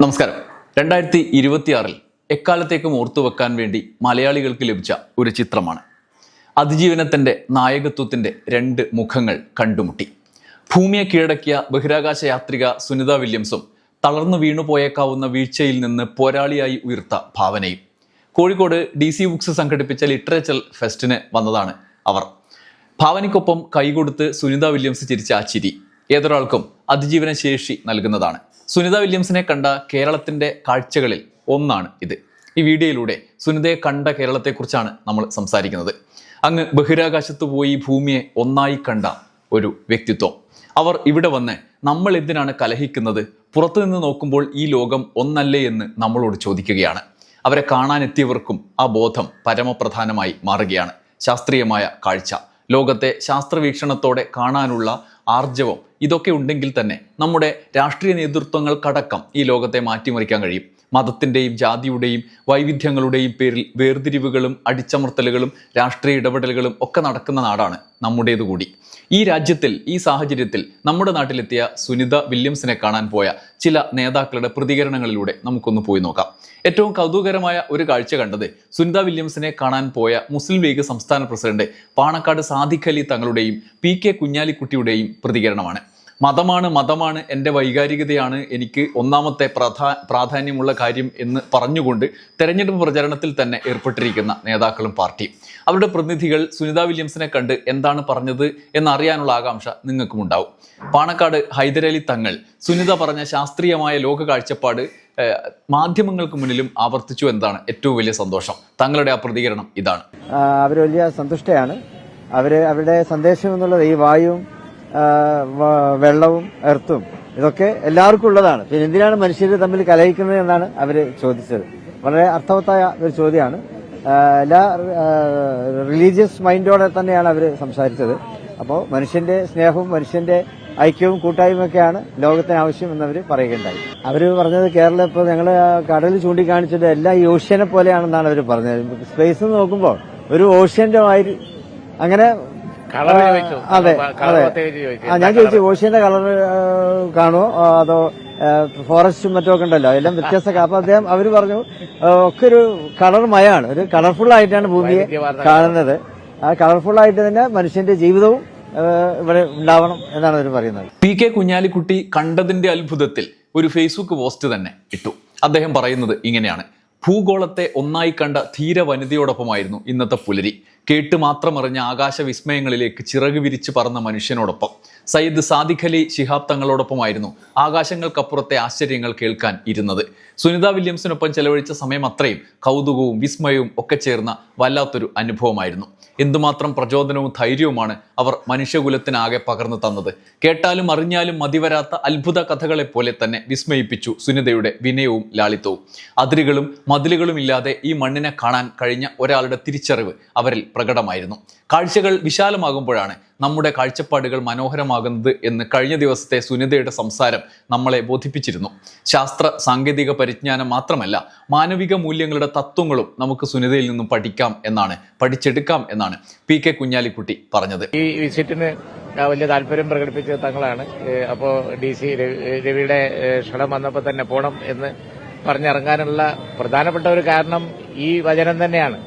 നമസ്കാരം. രണ്ടായിരത്തി ഇരുപത്തിയാറിൽ എക്കാലത്തേക്കും ഓർത്തു വെക്കാൻ വേണ്ടി മലയാളികൾക്ക് ലഭിച്ച ഒരു ചിത്രമാണ്. അതിജീവനത്തിന്റെ നായകത്വത്തിന്റെ രണ്ട് മുഖങ്ങൾ കണ്ടുമുട്ടി. ഭൂമിയെ കീഴടക്കിയ ബഹിരാകാശ യാത്രിക സുനിത വില്യംസും തളർന്നു വീണുപോയേക്കാവുന്ന വീഴ്ചയിൽ നിന്ന് പോരാളിയായി ഉയർത്ത ഭാവനയും. കോഴിക്കോട് ഡി സി ബുക്സ് സംഘടിപ്പിച്ച ലിറ്ററേച്ചർ ഫെസ്റ്റിന് വന്നതാണ് അവർ. ഭാവനയ്ക്കൊപ്പം കൈകൊടുത്ത് സുനിത വില്യംസ് ചിരിച്ച ആ ചിരി ഏതൊരാൾക്കും അതിജീവന ശേഷി നൽകുന്നതാണ്. സുനിത വില്യംസിനെ കണ്ട കേരളത്തിന്റെ കാഴ്ചകളിൽ ഒന്നാണ് ഇത്. ഈ വീഡിയോയിലൂടെ സുനിതയെ കണ്ട കേരളത്തെക്കുറിച്ചാണ് നമ്മൾ സംസാരിക്കുന്നത്. അങ്ങ് ബഹിരാകാശത്ത് പോയി ഭൂമിയെ ഒന്നായി കണ്ട ഒരു വ്യക്തിത്വം. അവർ ഇവിടെ വന്ന് നമ്മൾ എന്തിനാണ് കലഹിക്കുന്നത്? പുറത്തുനിന്ന് നോക്കുമ്പോൾ ഈ ലോകം ഒന്നല്ലേ എന്ന് നമ്മളോട് ചോദിക്കുകയാണ്. അവരെ കാണാനെത്തിയവർക്കും ആ ബോധം പരമപ്രധാനമായി മാറുകയാണ്. ശാസ്ത്രീയമായ കാഴ്ച. ലോകത്തെ ശാസ്ത്രവീക്ഷണത്തോടെ കാണാനുള്ള ആർജവം. ഇതൊക്കെ ഉണ്ടെങ്കിൽ തന്നെ നമ്മുടെ രാഷ്ട്രീയ നേതൃത്വങ്ങൾക്കടക്കം ഈ ലോകത്തെ മാറ്റിമറിക്കാൻ കഴിയും. മതത്തിന്റെയും ജാതിയുടെയും വൈവിധ്യങ്ങളുടെയും പേരിൽ വേർതിരിവുകളും അടിച്ചമർത്തലുകളും രാഷ്ട്രീയ ഇടപെടലുകളും ഒക്കെ നടക്കുന്ന നാടാണ് നമ്മുടേത് കൂടി. ഈ രാജ്യത്തിൽ ഈ സാഹചര്യത്തിൽ നമ്മുടെ നാട്ടിലെത്തിയ സുനിത വില്യംസിനെ കാണാൻ പോയ ചില നേതാക്കളുടെ പ്രതികരണങ്ങളിലൂടെ നമുക്കൊന്ന് പോയി നോക്കാം. ഏറ്റവും കൗതുകരമായ ഒരു കാഴ്ച കണ്ടത് സുനിത വില്യംസിനെ കാണാൻ പോയ മുസ്ലിം ലീഗ് സംസ്ഥാന പ്രസിഡന്റ് പാണക്കാട് സാദിഖ് അലി തങ്ങളുടെയും പി കെ കുഞ്ഞാലിക്കുട്ടിയുടെയും പ്രതികരണമാണ്. മതമാണ് മതമാണ് എന്റെ വൈകാരികതയാണ് എനിക്ക് ഒന്നാമത്തെ പ്രധാ പ്രാധാന്യമുള്ള കാര്യം എന്ന് പറഞ്ഞുകൊണ്ട് തെരഞ്ഞെടുപ്പ് പ്രചരണത്തിൽ തന്നെ ഏർപ്പെട്ടിരിക്കുന്ന നേതാക്കളും പാർട്ടിയും അവരുടെ പ്രതിനിധികൾ സുനിത വില്യംസിനെ കണ്ട് എന്താണ് പറഞ്ഞത് എന്നറിയാനുള്ള ആകാംക്ഷ നിങ്ങൾക്കും ഉണ്ടാവും പാണക്കാട് ഹൈദരലി തങ്ങൾ സുനിത പറഞ്ഞ ശാസ്ത്രീയമായ ലോക കാഴ്ചപ്പാട് മാധ്യമങ്ങൾക്ക് മുന്നിലും ആവർത്തിച്ചു എന്നതാണ് ഏറ്റവും വലിയ സന്തോഷം. തങ്ങളുടെ ആ പ്രതികരണം ഇതാണ്. അവർ വലിയ സന്തുഷ്ടയാണ്. അവർ അവരുടെ സന്ദേശം എന്നുള്ളത് ഈ വായുവും വെള്ളവും എർത്തും. ഇതൊക്കെ എല്ലാവർക്കും ഉള്ളതാണ്. പിന്നെ എന്തിനാണ് മനുഷ്യർ തമ്മിൽ കലഹിക്കുന്നത് എന്നാണ് അവർ ചോദിച്ചത്. വളരെ അർത്ഥവത്തായ ഒരു ചോദ്യമാണ്. എല്ലാ റിലീജിയസ് മൈൻഡോടെ തന്നെയാണ് അവർ സംസാരിച്ചത്. അപ്പോൾ മനുഷ്യന്റെ സ്നേഹവും മനുഷ്യന്റെ ഐക്യവും കൂട്ടായ്മയൊക്കെയാണ് ലോകത്തിന് ആവശ്യം എന്നവർ പറയുകയുണ്ടായി. അവർ പറഞ്ഞത് കേരളം ഇപ്പോൾ ഞങ്ങൾ കടൽ ചൂണ്ടിക്കാണിച്ചത് എല്ലാ ഈ ഓഷ്യനെ പോലെയാണെന്നാണ് അവർ പറഞ്ഞത്. സ്പേസ് നോക്കുമ്പോൾ ഒരു ഓഷ്യന്റെ മാതിരി. അങ്ങനെ അതെ കളർ അതെ. ആ ഞാൻ ചോദിച്ചു ഓഷ്യന്റെ കളർ കാണുമോ അതോ ഫോറസ്റ്റും മറ്റും ഒക്കെ ഉണ്ടല്ലോ എല്ലാം വ്യത്യസ്ത. അപ്പൊ അദ്ദേഹം അവർ പറഞ്ഞു ഒക്കെ ഒരു കളർ മയാണ്. ഒരു കളർഫുൾ ആയിട്ടാണ് ഭൂമിയെ കാണുന്നത്. ആ കളർഫുൾ ആയിട്ട് തന്നെ മനുഷ്യന്റെ ജീവിതവും ഇവിടെ ഉണ്ടാവണം എന്നാണ് അവർ പറയുന്നത്. പി കെ കുഞ്ഞാലിക്കുട്ടി കണ്ടതിന്റെ അത്ഭുതത്തിൽ ഒരു ഫേസ്ബുക്ക് പോസ്റ്റ് തന്നെ ഇട്ടു. അദ്ദേഹം പറയുന്നത് ഇങ്ങനെയാണ്. ഭൂഗോളത്തെ ഒന്നായി കണ്ട ധീര വനിതയോടൊപ്പമായിരുന്നു ഇന്നത്തെ പുലരി. കേട്ട് മാത്രമറിഞ്ഞ ആകാശ വിസ്മയങ്ങളിലേക്ക് ചിറക് വിരിച്ച് പറന്ന മനുഷ്യനോടൊപ്പം. സയ്യിദ് സാദിഖ് അലി ശിഹാബ് തങ്ങളോടൊപ്പമായിരുന്നു ആകാശങ്ങൾക്കപ്പുറത്തെ ആശ്ചര്യങ്ങൾ കേൾക്കാൻ ഇരുന്നത്. സുനിത വില്യംസിനൊപ്പം ചെലവഴിച്ച സമയം അത്രയും കൗതുകവും വിസ്മയവും ഒക്കെ ചേർന്ന വല്ലാത്തൊരു അനുഭവമായിരുന്നു. എന്തുമാത്രം പ്രചോദനവും ധൈര്യവുമാണ് അവർ മനുഷ്യകുലത്തിനാകെ പകർന്നു തന്നത്. കേട്ടാലും അറിഞ്ഞാലും മതിവരാത്ത അത്ഭുത കഥകളെപ്പോലെ തന്നെ വിസ്മയിപ്പിച്ചു സുനിതയുടെ വിനയവും ലാളിത്യവും. അതിരുകളും മതിലുകളും ഇല്ലാതെ ഈ മണ്ണിനെ കാണാൻ കഴിഞ്ഞ ഒരാളുടെ തിരിച്ചറിവ് അവരിൽ പ്രകടമായിരുന്നു. കാഴ്ചകൾ വിശാലമാകുമ്പോഴാണ് നമ്മുടെ കാഴ്ചപ്പാടുകൾ മനോഹരമാകുന്നത് എന്ന് കഴിഞ്ഞ ദിവസത്തെ സുനിതയുടെ സംസാരം നമ്മളെ ബോധിപ്പിച്ചിരുന്നു. ശാസ്ത്ര സാങ്കേതിക പരിജ്ഞാനം മാത്രമല്ല മാനവിക മൂല്യങ്ങളുടെ തത്വങ്ങളും നമുക്ക് സുനിതയിൽ നിന്നും പഠിക്കാം എന്നാണ് പഠിച്ചെടുക്കാം എന്നാണ് പി കെ കുഞ്ഞാലിക്കുട്ടി പറഞ്ഞത്. ഈ വിസിറ്റിന് വലിയ താല്പര്യം പ്രകടിപ്പിച്ച തങ്ങളാണ്. അപ്പോൾ അപ്പോ ഡി സി രവിയുടെ ക്ഷണം വന്നപ്പോൾ തന്നെ പോണം എന്ന് പറഞ്ഞിറങ്ങാനുള്ള പ്രധാനപ്പെട്ട ഒരു കാരണം ഈ വചനം തന്നെയാണ്.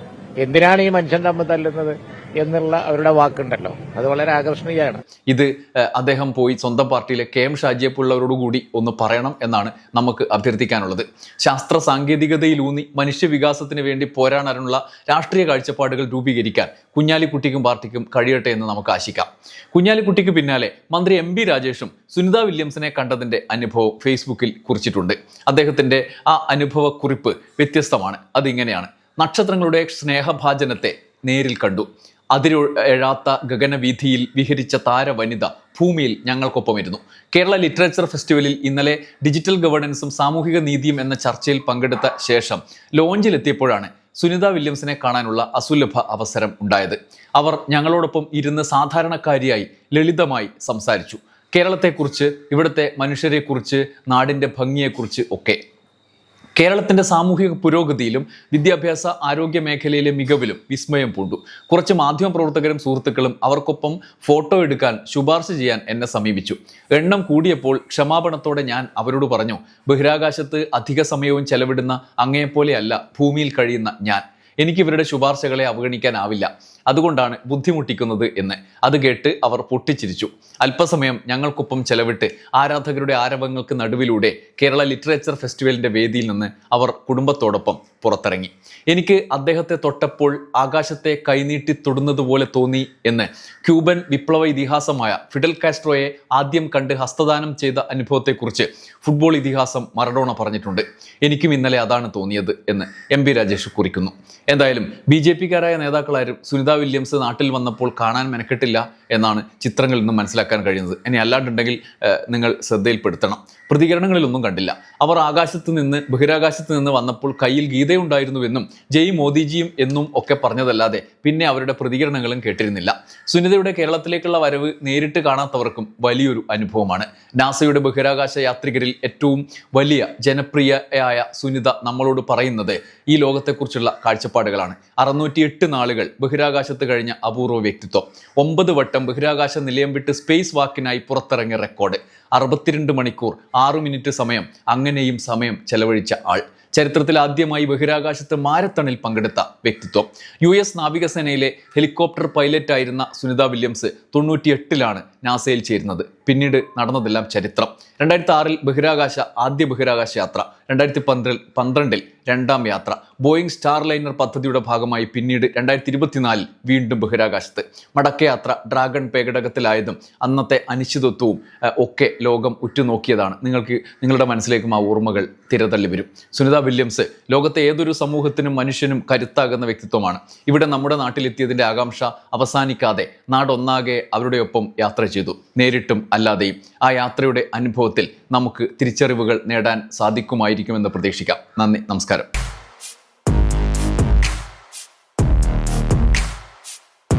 എന്തിനാണ് ഈ മനുഷ്യൻ തമ്മിൽ തല്ലുന്നത്? എന്നുള്ള അവരുടെ വാക്കുണ്ടല്ലോ. അത് വളരെ ആകർഷണീയമാണ്. ഇത് അദ്ദേഹം പോയി സ്വന്തം പാർട്ടിയിലെ കെ എം ഷാജിയെപ്പുള്ളവരോടുകൂടി ഒന്ന് പറയണം എന്നാണ് നമുക്ക് അഭ്യർത്ഥിക്കാനുള്ളത്. ശാസ്ത്ര സാങ്കേതികതയിലൂന്നി മനുഷ്യ വികാസത്തിന് വേണ്ടി പോരാടാനുള്ള രാഷ്ട്രീയ കാഴ്ചപ്പാടുകൾ രൂപീകരിക്കാൻ കുഞ്ഞാലിക്കുട്ടിക്കും പാർട്ടിക്കും കഴിയട്ടെ എന്ന് നമുക്ക് ആശിക്കാം. കുഞ്ഞാലിക്കുട്ടിക്ക് പിന്നാലെ മന്ത്രി എം ബി രാജേഷും സുനിത വില്യംസിനെ കണ്ടതിന്റെ അനുഭവം ഫേസ്ബുക്കിൽ കുറിച്ചിട്ടുണ്ട്. അദ്ദേഹത്തിന്റെ ആ അനുഭവ കുറിപ്പ് വ്യത്യസ്തമാണ്. അതിങ്ങനെയാണ്. നക്ഷത്രങ്ങളുടെ സ്നേഹഭാജനത്തെ നേരിൽ കണ്ടു. അതിരു എഴാത്ത ഗഗനവീഥിയിൽ വിഹരിച്ച താരവനിത ഭൂമിയിൽ ഞങ്ങൾക്കൊപ്പമിരുന്നു. കേരള ലിറ്ററേച്ചർ ഫെസ്റ്റിവലിൽ ഇന്നലെ ഡിജിറ്റൽ ഗവേണൻസും സാമൂഹിക നീതിയും എന്ന ചർച്ചയിൽ പങ്കെടുത്ത ശേഷം ലോഞ്ചിലെത്തിയപ്പോഴാണ് സുനിത വില്യംസിനെ കാണാനുള്ള അസുലഭ അവസരം ഉണ്ടായത്. അവർ ഞങ്ങളോടൊപ്പം ഇരുന്ന് സാധാരണക്കാരിയായി ലളിതമായി സംസാരിച്ചു. കേരളത്തെക്കുറിച്ച് ഇവിടുത്തെ മനുഷ്യരെക്കുറിച്ച് നാടിന്റെ ഭംഗിയെക്കുറിച്ച് ഒക്കെ. കേരളത്തിന്റെ സാമൂഹിക പുരോഗതിയിലും വിദ്യാഭ്യാസ ആരോഗ്യ മേഖലയിലെ മികവിലും വിസ്മയം പൂണ്ടു. കുറച്ച് മാധ്യമ പ്രവർത്തകരും സുഹൃത്തുക്കളും അവർക്കൊപ്പം ഫോട്ടോ എടുക്കാൻ ശുപാർശ ചെയ്യാൻ എന്നെ സമീപിച്ചു. എണ്ണം കൂടിയപ്പോൾ ക്ഷമാപണത്തോടെ ഞാൻ അവരോട് പറഞ്ഞു ബഹിരാകാശത്ത് അധിക സമയവും ചെലവിടുന്ന അങ്ങയെപ്പോലെയല്ല ഭൂമിയിൽ കഴിയുന്ന ഞാൻ. എനിക്ക് ഇവരുടെ ശുപാർശകളെ അവഗണിക്കാനാവില്ല. അതുകൊണ്ടാണ് ബുദ്ധിമുട്ടിക്കുന്നത് എന്ന്. അത് കേട്ട് അവർ പൊട്ടിച്ചിരിച്ചു. അല്പസമയം ഞങ്ങൾക്കൊപ്പം ചെലവിട്ട് ആരാധകരുടെ ആരവങ്ങൾക്ക് നടുവിലൂടെ കേരള ലിറ്ററേച്ചർ ഫെസ്റ്റിവലിന്റെ വേദിയിൽ നിന്ന് അവർ കുടുംബത്തോടൊപ്പം പുറത്തിറങ്ങി. എനിക്ക് അദ്ദേഹത്തെ തൊട്ടപ്പോൾ ആകാശത്തെ കൈനീട്ടി തൊടുന്നതുപോലെ തോന്നി എന്ന് ക്യൂബൻ വിപ്ലവ ഇതിഹാസമായ ഫിഡൽ കാസ്ട്രോയെ ആദ്യം കണ്ട് ഹസ്തദാനം ചെയ്ത അനുഭവത്തെക്കുറിച്ച് ഫുട്ബോൾ ഇതിഹാസം മറഡോണ പറഞ്ഞിട്ടുണ്ട്. എനിക്കും ഇന്നലെ അതാണ് തോന്നിയത് എന്ന് എം രാജേഷ് കുറിക്കുന്നു. എന്തായാലും ബി ജെ പിക്കാരായ നേതാക്കളാരും സുനിത വില്യംസ് നാട്ടിൽ വന്നപ്പോൾ കാണാൻ മെനക്കെട്ടില്ല എന്നാണ് ചിത്രങ്ങളിൽ നിന്നും മനസ്സിലാക്കാൻ കഴിയുന്നത്. ഇനി അല്ലാണ്ടുണ്ടെങ്കിൽ നിങ്ങൾ ശ്രദ്ധയിൽപ്പെടുത്തണം. പ്രതികരണങ്ങളിലൊന്നും കണ്ടില്ല. അവർ ആകാശത്ത് നിന്ന് ബഹിരാകാശത്ത് നിന്ന് വന്നപ്പോൾ കയ്യിൽ ഗീതയുണ്ടായിരുന്നുവെന്നും ജയ് മോദിജിയും എന്നും ഒക്കെ പറഞ്ഞതല്ലാതെ പിന്നെ അവരുടെ പ്രതികരണങ്ങളും കേട്ടിരുന്നില്ല. സുനിതയുടെ കേരളത്തിലേക്കുള്ള വരവ് നേരിട്ട് കാണാത്തവർക്കും വലിയൊരു അനുഭവമാണ്. നാസയുടെ ബഹിരാകാശ യാത്രികരിൽ ഏറ്റവും വലിയ ജനപ്രിയയായ സുനിത നമ്മളോട് പറയുന്നത് ഈ ലോകത്തെക്കുറിച്ചുള്ള കാഴ്ചപ്പാടുകളാണ്. അറുന്നൂറ്റിയെട്ട് നാളുകൾ ബഹിരാകാശത്ത് കഴിഞ്ഞ അപൂർവ വ്യക്തിത്വം. ഒമ്പത് വട്ടം ബഹിരാകാശ നിലയം വിട്ട് സ്പേസ് വാക്കിനായി പുറത്തിറങ്ങിയ റെക്കോർഡ്. അറുപത്തിരണ്ട് മണിക്കൂർ ആറു മിനിറ്റ് സമയം അങ്ങനെയും സമയം ചെലവഴിച്ച ആൾ. ചരിത്രത്തിൽ ആദ്യമായി ബഹിരാകാശത്ത് മാരത്തണിൽ പങ്കെടുത്ത വ്യക്തിത്വം. യു എസ് നാവികസേനയിലെ ഹെലികോപ്റ്റർ പൈലറ്റ് ആയിരുന്ന സുനിത വില്യംസ് തൊണ്ണൂറ്റിയെട്ടിലാണ് നാസയിൽ ചേരുന്നത്. പിന്നീട് നടന്നതെല്ലാം ചരിത്രം. രണ്ടായിരത്തി ആറിൽ ബഹിരാകാശ ആദ്യ ബഹിരാകാശ യാത്ര. രണ്ടായിരത്തി പന്ത്രണ്ടിൽ പന്ത്രണ്ടിൽ രണ്ടാം യാത്ര. ബോയിങ് സ്റ്റാർ ലൈനർ പദ്ധതിയുടെ ഭാഗമായി പിന്നീട് രണ്ടായിരത്തി ഇരുപത്തിനാലിൽ വീണ്ടും ബഹിരാകാശത്ത് മടക്കയാത്ര ഡ്രാഗൺ പേടകത്തിലായതും അന്നത്തെ അനിശ്ചിതത്വവും ഒക്കെ ലോകം ഉറ്റുനോക്കിയതാണ്. നിങ്ങൾക്ക് നിങ്ങളുടെ മനസ്സിലേക്കും ആ ഓർമ്മകൾ തിരതള്ളി വരും. സുനിത വില്യംസ് ലോകത്തെ ഏതൊരു സമൂഹത്തിനും മനുഷ്യനും കരുത്താകുന്ന വ്യക്തിത്വമാണ്. ഇവിടെ നമ്മുടെ നാട്ടിലെത്തിയതിന്റെ ആകാംക്ഷ അവസാനിക്കാതെ നാടൊന്നാകെ അവരുടെ ഒപ്പം യാത്ര ചെയ്തു. നേരിട്ടും അല്ലാതെയും ആ യാത്രയുടെ അനുഭവത്തിൽ നമുക്ക് തിരിച്ചറിവുകൾ നേടാൻ സാധിക്കുമായിരിക്കുമെന്ന് പ്രതീക്ഷിക്കാം. നന്ദി നമസ്കാരം.